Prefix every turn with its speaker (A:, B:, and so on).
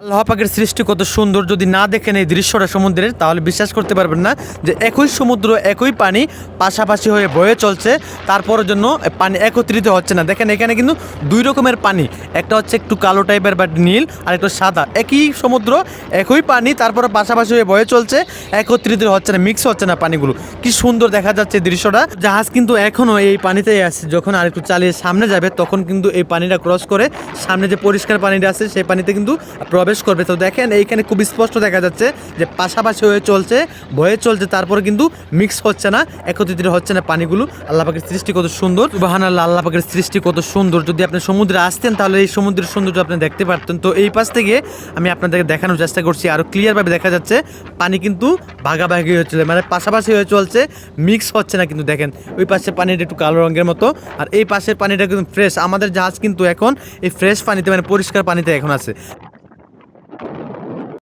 A: আল্লাহ পাকের সৃষ্টি কত সুন্দর। যদি না দেখেন এই দৃশ্যটা সমুদ্রের, তাহলে বিশ্বাস করতে পারবেন না যে একই সমুদ্র, একই পানি পাশাপাশি হয়ে বয়ে চলছে। তারপরের জন্য পানি একত্রিত হচ্ছে না। দেখেন এখানে কিন্তু দুই রকমের পানি। একটা হচ্ছে একটু কালো টাইপের বা নীল, আর একটা সাদা। একই সমুদ্র, একই পানি, তারপরে পাশাপাশি হয়ে বয়ে চলছে, একত্রিত হচ্ছে না মিক্স হচ্ছে না পানিগুলো। কি সুন্দর দেখা যাচ্ছে দৃশ্যটা। জাহাজ কিন্তু এখনও এই পানিতেই আছে। যখন আর একটু চালিয়ে সামনে যাবে, তখন কিন্তু এই পানিটা ক্রস করে সামনে যে পরিষ্কার পানিটা আছে, সেই পানিতে কিন্তু প্রবেশ করবে। তো দেখেন, এইখানে খুব স্পষ্ট দেখা যাচ্ছে যে পাশাপাশি হয়ে চলছে, বয়ে চলছে, তারপরে কিন্তু মিক্স হচ্ছে না, একত্রিত হচ্ছে না পানিগুলো। আল্লাহ পাকের সৃষ্টি কত সুন্দর। বাহান আল্লাহ আল্লাহ পাকের সৃষ্টি কত সুন্দর। যদি আপনি সমুদ্রে আসতেন, তাহলে এই সমুদ্রের সৌন্দর্য আপনি দেখতে পারতেন। তো এই পাশ থেকে আমি আপনাদেরকে দেখানোর চেষ্টা করছি, আরও ক্লিয়ারভাবে দেখা যাচ্ছে, পানি কিন্তু ভাগাভাগি হয়ে চলে মানে পাশাপাশি হয়ে চলছে মিক্স হচ্ছে না কিন্তু, দেখেন, ওই পাশে পানিটা একটু কালো রঙের মতো, আর এই পাশের পানিটা কিন্তু ফ্রেশ আমাদের জাহাজ কিন্তু এখন এই ফ্রেশ পানিতে মানে পরিষ্কার পানিতে এখন আছে।